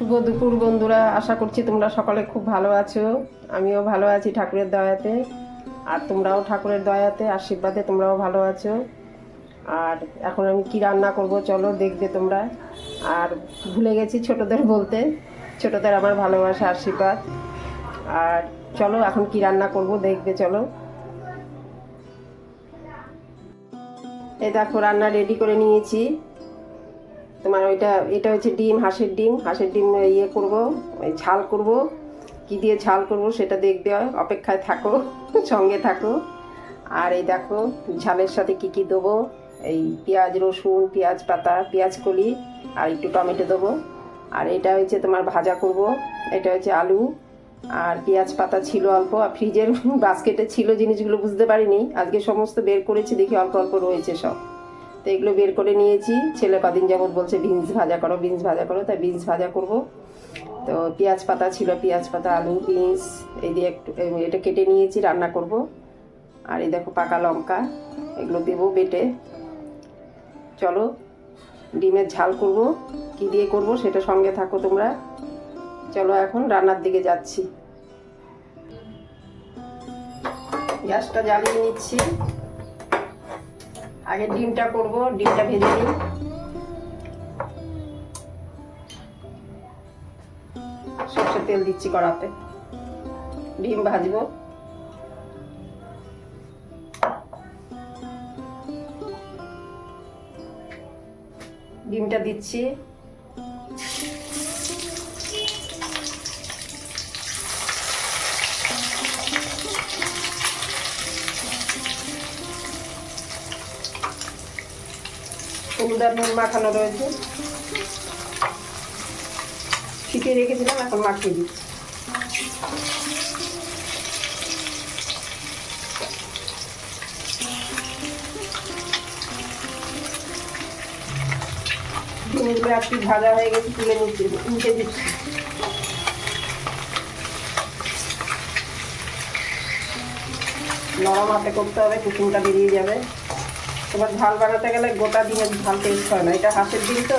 শুভ দুপুর বন্ধুরা, আশা করছি তোমরা সকলে খুব ভালো আছো। আমিও ভালো আছি ঠাকুরের দয়াতে, আর তোমরাও ঠাকুরের দয়াতে, আশীর্বাদে তোমরাও ভালো আছো। আর এখন আমি কি রান্না করব চলো দেখবে তোমরা। আর ভুলে গেছি ছোটদের বলতে, ছোটদের আমার ভালোবাসা, আশীর্বাদ। আর চলো এখন কি রান্না করব দেখবে চলো। এই দেখো, রান্না রেডি করে নিয়েছি। তোমার ওইটা, এটা হচ্ছে ডিম, হাঁসের ডিম। হাঁসের ডিম ইয়ে করব ওই ঝাল করব। কি দিয়ে ঝাল করব সেটা দেখবে, অপেক্ষায় থাকো, সঙ্গে থাকো। আর এই দেখো, ঝালের সাথে কি কি দেবো? এই পেঁয়াজ, রসুন, পেঁয়াজ পাতা, পেঁয়াজ কলি আর একটু টমেটো দেবো। আর এটা হচ্ছে তোমার ভাজা করব। এটা হচ্ছে আলু। আর পেঁয়াজ পাতা ছিল অল্প, আর ফ্রিজের বাস্কেটে ছিল জিনিসগুলো বুঝতে পারিনি। আজকে সমস্ত বের করেছি, দেখি অল্প অল্প রয়েছে সব। তো এগুলো বের করে নিয়েছি। ছেলে কদিন যাবত বলছে, বিনস ভাজা করো, বিনস ভাজা করো। তাই বিনস ভাজা করব। তো পেঁয়াজ পাতা ছিল, পেঁয়াজ পাতা, আলু, বিনস, এই দিয়ে একটু এটা কেটে নিয়েছি, রান্না করব। আর এই দেখো পাকা লঙ্কা, এগুলো দেবো বেটে। চলো, ডিমের ঝাল করব। কি দিয়ে করব সেটা সঙ্গে থাকো তোমরা। চলো এখন রান্নার দিকে যাচ্ছি। গ্যাসটা জ্বালিয়ে নিচ্ছি। আগে ডিমটা করব ডিমটা ভেজে নিই। সর্ষের তেল দিচ্ছি কড়াতে। ডিম ভাজবো। ডিমটা দিচ্ছি। আর নুন মাখানো রয়েছে। ছিটিয়ে রেখেছিলাম, এখন মাখিয়ে দিচ্ছি। একটু ভাজা হয়ে গেছে, তুলে নিচ্ছি উল্টে দিচ্ছি। নরম হাতে করতে হবে, কুসুমটা বেরিয়ে যাবে। তোমার ঝাল বানাতে গেলে গোটা ডিমের ঝাল টেস্ট হয় না। এটা হাঁসের ডিম তো?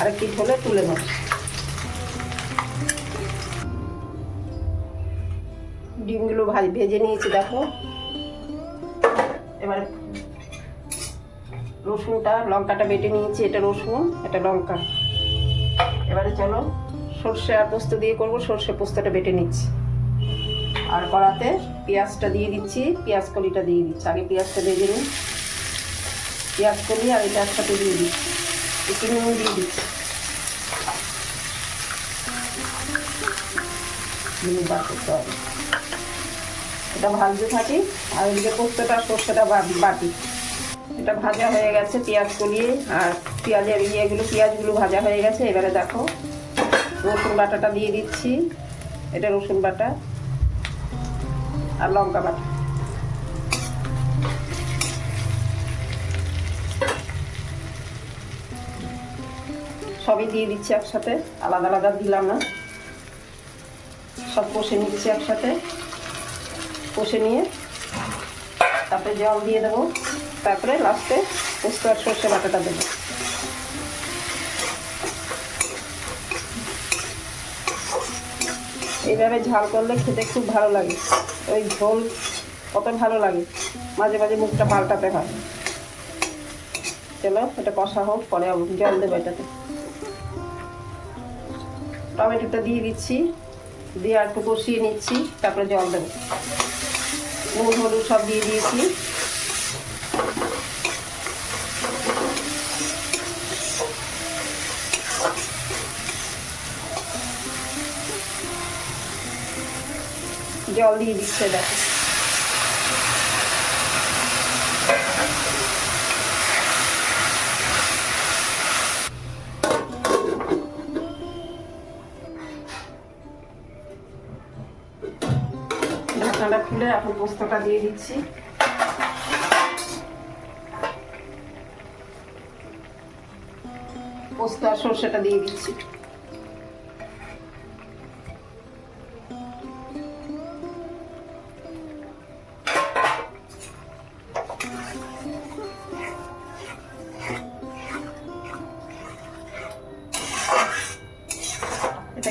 আর কি হলে তুলে নাও। ডিমগুলো ভাজ, ভেজে নিয়েছি, দেখো। এবারে রসুনটা, লঙ্কাটা বেটে নিয়েছি, এটা রসুন, এটা লঙ্কা। এবারে চলো সর্ষে আর পোস্ত দিয়ে করব, সর্ষে পোস্তটা বেটে নিচ্ছি। আর কড়াতে পেঁয়াজটা দিয়ে দিচ্ছি, পেঁয়াজ কলিটা দিয়ে দিচ্ছি। আগে পেঁয়াজটা ভেজে নিই। পেঁয়াজ কলি আর এটা একসাথে দিয়ে দিচ্ছি। একটু নুন দিয়ে দিচ্ছি। এটা ভাজতে থাকি। আর ওইদিকে পোস্তটা বা- বাটি। এটা ভাজা হয়ে গেছে পেঁয়াজ কলিয়ে আর পেঁয়াজের ইয়েগুলো, পেঁয়াজগুলো ভাজা হয়ে গেছে। এবারে দেখো রসুন বাটাটা দিয়ে দিচ্ছি। এটা রসুন বাটা। আর লঙ্কা বাটা। সবই দিয়ে দিচ্ছি একসাথে, আলাদা আলাদা দিলাম না। সব কষে নিচ্ছি একসাথে। কষে নিয়ে তারপরে জল দিয়ে দেবো। তারপরে লাস্টে পোস্ত আর সর্ষে বাটাটা দেবো। এইভাবে ঝাল করলে খেতে খুব ভালো লাগে। ওই ঝোল কত ভালো লাগে। মাঝে মাঝে মুখটা পাল্টাতে হয়। চলো, এটা কষা হোক, পরে জল দেবো এটাতে। টমেটোটা দিয়ে দিচ্ছি। দিয়ে আর একটু কষিয়ে নিচ্ছি, তারপরে জল দেবো। নুন, হলুদ সব দিয়ে দিয়েছি। জল দিয়ে। দিচ্ছে দেখো ঢাকনাটা খুলে এখন পোস্তটা দিয়ে দিচ্ছি। পোস্ত আর সর্ষেটা দিয়ে দিচ্ছি।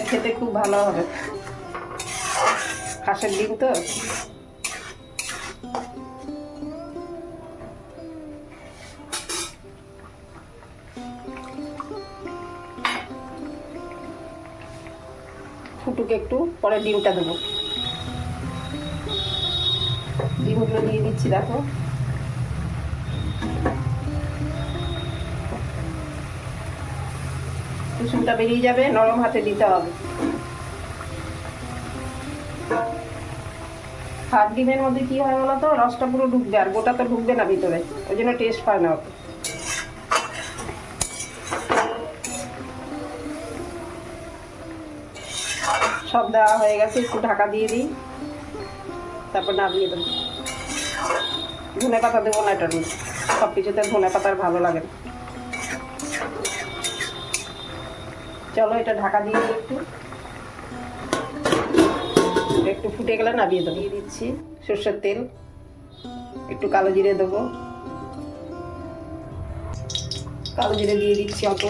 খেতে খুব ভালো হবে। হাঁসের ডিম তো। ফুটুকে একটু পরে ডিমটা দেবো। ডিমগুলো দিয়ে দিচ্ছি, দেখো। কুসুমটা বেরিয়ে যাবে, নরম হাতে দিতে হবে। হাফ ডিমের মধ্যে কি হয় বলো তো? রসটা পুরো ঢুকবে আর গোটা তো ঢুকবে না ভিতরে। ওই জন্য টেস্ট পায় না সব দেওয়া হয়ে গেছে, একটু ঢাকা দিয়ে দিই। তারপর নামিয়ে দেবো। ধনে পাতা দেবো না এটা সব কিছুতে ধনে পাতার ভালো লাগে না। চলো এটা ঢাকা দিয়ে দিই একটু। একটু ফুটে গেলে নামিয়ে দেবো। দিয়ে দিচ্ছি। সর্ষের তেল একটু কালো জিরে দেবো। কালো জিরে দিয়ে দিচ্ছি অত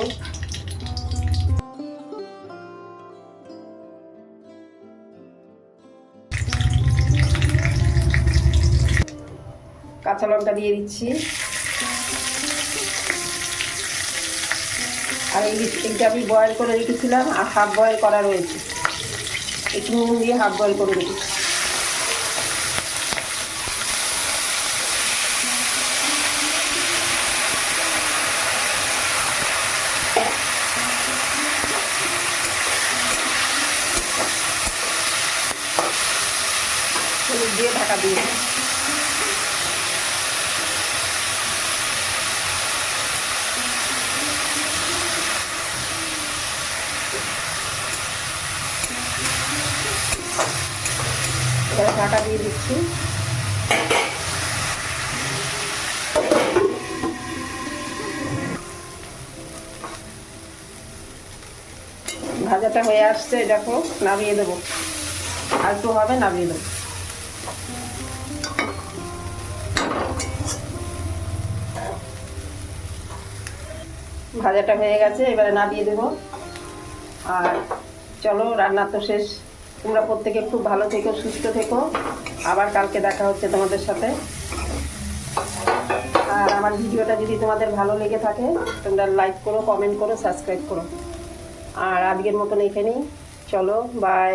কাঁচা লঙ্কা দিয়ে দিচ্ছি। আর এই এইটা আমি বয়েল করে রেখেছিলাম আর হাফ বয়েল করা রয়েছে। একটু নুন দিয়ে হাফ বয়েল করে রেখেছি। দিয়ে ঢাকা দিয়ে দিই। এবার ঢাকা দিয়ে ভাজাটা হয়ে আসছে দেখো নামিয়ে দেবো। আর একটু হবে নামিয়ে দেবো। ভাজাটা হয়ে গেছে, এবারে নামিয়ে দেবো। আর চলো, রান্না তো শেষ। তোমরা প্রত্যেকে খুব ভালো থেকো, সুস্থ থেকো। আবার কালকে দেখা হচ্ছে তোমাদের সাথে। আর আমার ভিডিওটা যদি তোমাদের ভালো লেগে থাকে, তোমরা লাইক করো কমেন্ট করো সাবস্ক্রাইব করো। আর আজকের মতন এখানেই। চলো বাই